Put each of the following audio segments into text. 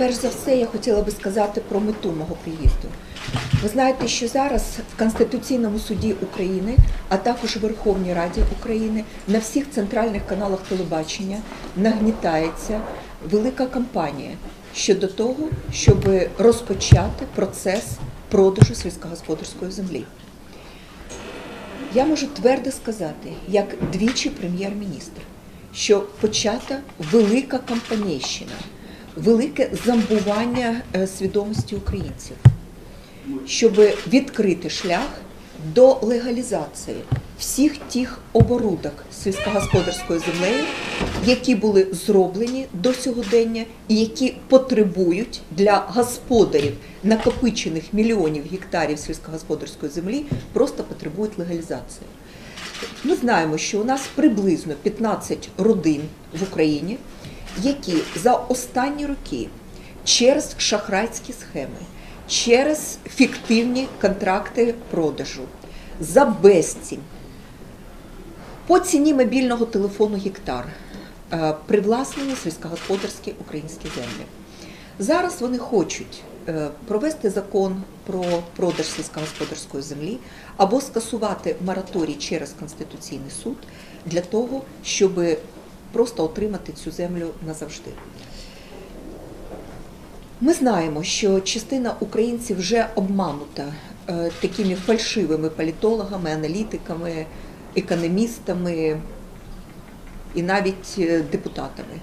перш за все, я хотіла би сказати про мету мого приїзду. Ви знаєте, що зараз в Конституційному суді України, а також у Верховній Раді України на всіх центральних каналах телебачення нагнітається велика кампанія щодо того, щоб розпочати процес продажу сільськогосподарської землі. Я можу твердо сказати, як двічі прем'єр-міністр, що почата велика кампанійщина, велике замбування е, свідомості українців, щоб відкрити шлях до легалізації всіх тих оборудок сільськогосподарською землею, які були зроблені до сьогодення і які потребують для господарів накопичених мільйонів гектарів сільськогосподарської землі, просто потребують легалізації. Ми знаємо, що у нас приблизно 15 родин в Україні, які за останні роки через шахрайські схеми, через фіктивні контракти продажу, за безцінь, по ціні мобільного телефону гектар е, привласнені сільськогосподарські українські землі. Зараз вони хочуть е, провести закон про продаж сільськогосподарської землі або скасувати мораторій через Конституційний суд для того, щоб просто отримати цю землю назавжди. Ми знаємо, що частина українців вже обманута е, такими фальшивими політологами, аналітиками, економістами і навіть е, депутатами.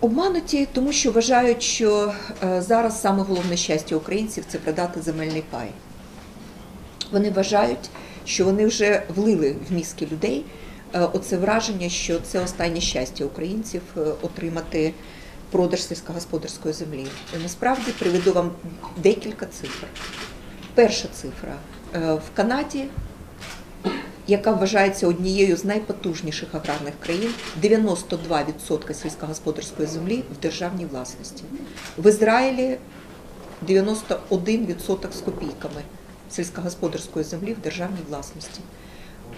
Обмануті, тому що вважають, що е, зараз саме головне щастя українців це продати земельний пай. Вони вважають, що вони вже влили в мізки людей оце враження, що це останнє щастя українців е, отримати продаж сільськогосподарської землі. Насправді приведу вам декілька цифр. Перша цифра Е, в Канаді, яка вважається однією з найпотужніших аграрних країн, 92% сільськогосподарської землі в державній власності. В Ізраїлі 91% з копійками сільськогосподарської землі в державній власності.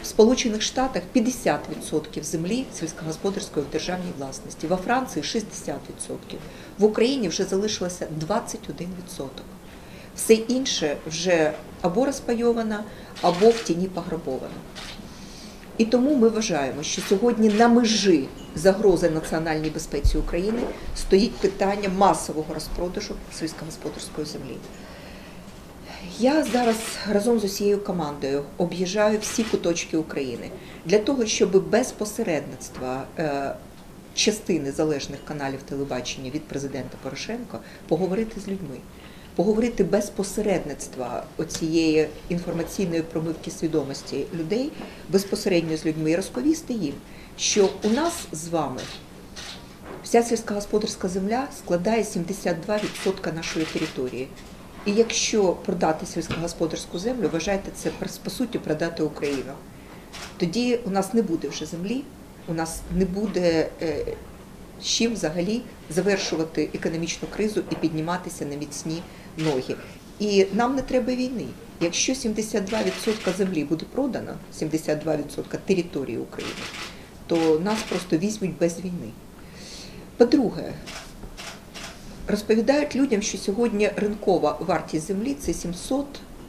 В Сполучених Штатах 50% землі сільськогосподарської в державній власності, во Франції 60%. В Україні вже залишилося 21%. Все інше вже або розпайовано, або в тіні пограбовано. І тому ми вважаємо, що сьогодні на межі загрози національній безпеці України стоїть питання масового розпродажу сільськогосподарської землі. Я зараз разом з усією командою об'їжджаю всі куточки України для того, щоб без посередництва е, частини залежних каналів телебачення від президента Порошенка поговорити з людьми, поговорити без посередництва оцієї інформаційної промивки свідомості людей безпосередньо з людьми і розповісти їм, що у нас з вами вся сільськогосподарська земля складає 72% нашої території. І якщо продати сільськогосподарську землю, вважайте це по суті продати Україну. Тоді у нас не буде вже землі, у нас не буде е, з чим взагалі завершувати економічну кризу і підніматися на міцні ноги. І нам не треба війни. Якщо 72% землі буде продано, 72% території України, то нас просто візьмуть без війни. По-друге, розповідають людям, що сьогодні ринкова вартість землі це 700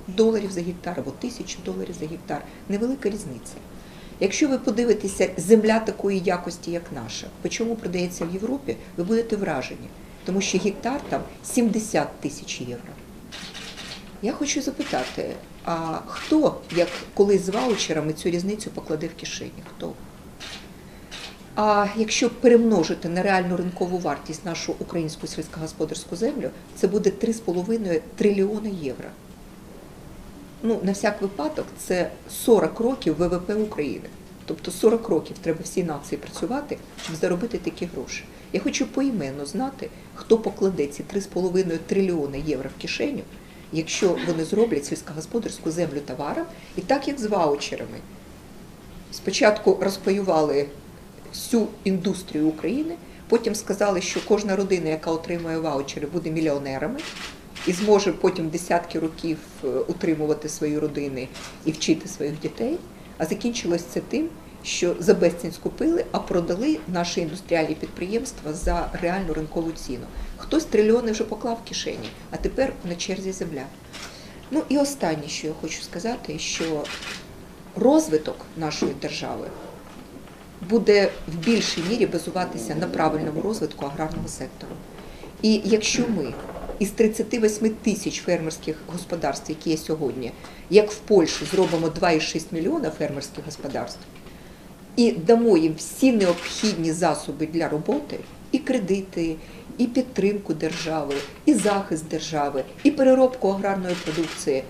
доларів за гектар або 1000 доларів за гектар. Невелика різниця. Якщо ви подивитеся земля такої якості, як наша, по чому продається в Європі, ви будете вражені, тому що гектар там 70 тисяч євро. Я хочу запитати, а хто, як колись з ваучерами, цю різницю покладе в кишені? Хто? А якщо перемножити на реальну ринкову вартість нашу українську сільськогосподарську землю, це буде 3,5 трильйони євро. Ну, на всяк випадок, це 40 років ВВП України. Тобто 40 років треба всій нації працювати, щоб заробити такі гроші. Я хочу поіменно знати, хто покладе ці 3,5 трильйони євро в кишеню, якщо вони зроблять сільськогосподарську землю товаром, і так як з ваучерами. Спочатку розпаювали всю індустрію України, потім сказали, що кожна родина, яка отримує ваучери, буде мільйонерами і зможе потім десятки років е, утримувати свої родини і вчити своїх дітей. А закінчилось це тим, що за безцінь скупили, а продали наші індустріальні підприємства за реальну ринкову ціну. Хтось трильйони вже поклав в кишені, а тепер на черзі земля. Ну і останнє, що я хочу сказати, що розвиток нашої держави буде в більшій мірі базуватися на правильному розвитку аграрного сектору. І якщо ми із 38 тисяч фермерських господарств, які є сьогодні, як в Польщі зробимо 2,6 мільйона фермерських господарств, і дамо їм всі необхідні засоби для роботи, і кредити, і підтримку держави, і захист держави, і переробку аграрної продукції,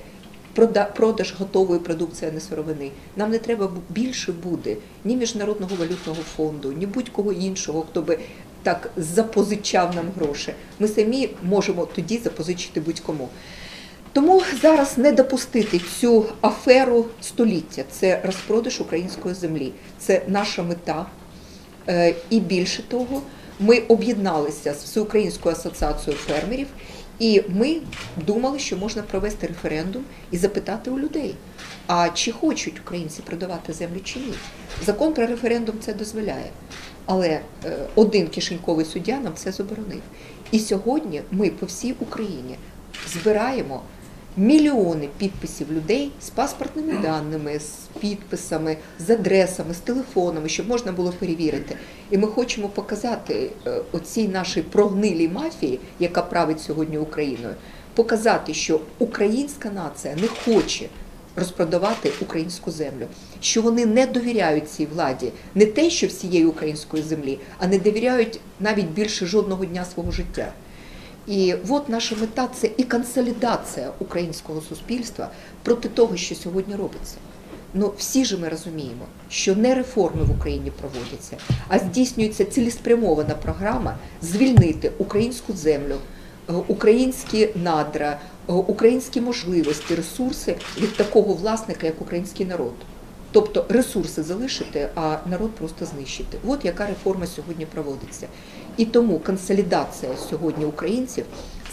продаж готової продукції, а не сировини. Нам не треба більше буде ні міжнародного валютного фонду, ні будь-кого іншого, хто би так запозичав нам гроші. Ми самі можемо тоді запозичити будь-кому. Тому зараз не допустити цю аферу століття. Це розпродаж української землі. Це наша мета. Е, І більше того, ми об'єдналися з Всеукраїнською асоціацією фермерів, і ми думали, що можна провести референдум і запитати у людей, а чи хочуть українці продавати землю чи ні. Закон про референдум це дозволяє. Але е, один кишеньковий суддя нам це заборонив. І сьогодні ми по всій Україні збираємо мільйони підписів людей з паспортними даними, з підписами, з адресами, з телефонами, щоб можна було перевірити. І ми хочемо показати е, оцій нашій прогнилій мафії, яка править сьогодні Україною, показати, що українська нація не хоче розпродавати українську землю, що вони не довіряють цій владі, не те, що всієї української землі, а не довіряють навіть більше жодного дня свого життя. І от наша мета це і консолідація українського суспільства проти того, що сьогодні робиться. Ну всі ж ми розуміємо, що не реформи в Україні проводяться, а здійснюється цілеспрямована програма звільнити українську землю, е, українські надра, е, українські можливості, ресурси від такого власника, як український народ. Тобто ресурси залишити, а народ просто знищити. От яка реформа сьогодні проводиться. І тому консолідація сьогодні українців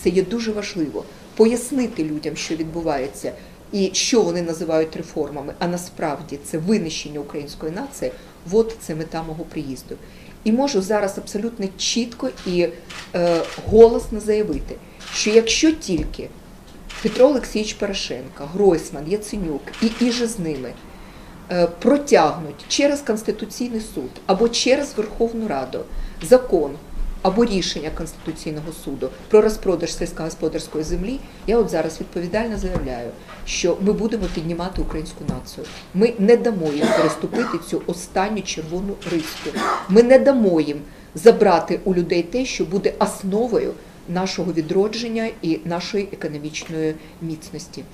це є дуже важливо. Пояснити людям, що відбувається, і що вони називають реформами, а насправді це винищення української нації. От це мета мого приїзду. І можу зараз абсолютно чітко і е, голосно заявити, що якщо тільки Петро Олексійович Порошенко, Гройсман, Яценюк і іже з ними е, протягнуть через Конституційний суд або через Верховну Раду закон або рішення Конституційного суду про розпродаж сільськогосподарської землі, я от зараз відповідально заявляю, що ми будемо піднімати українську націю. Ми не дамо їм переступити цю останню червону риску. Ми не дамо їм забрати у людей те, що буде основою нашого відродження і нашої економічної міцності.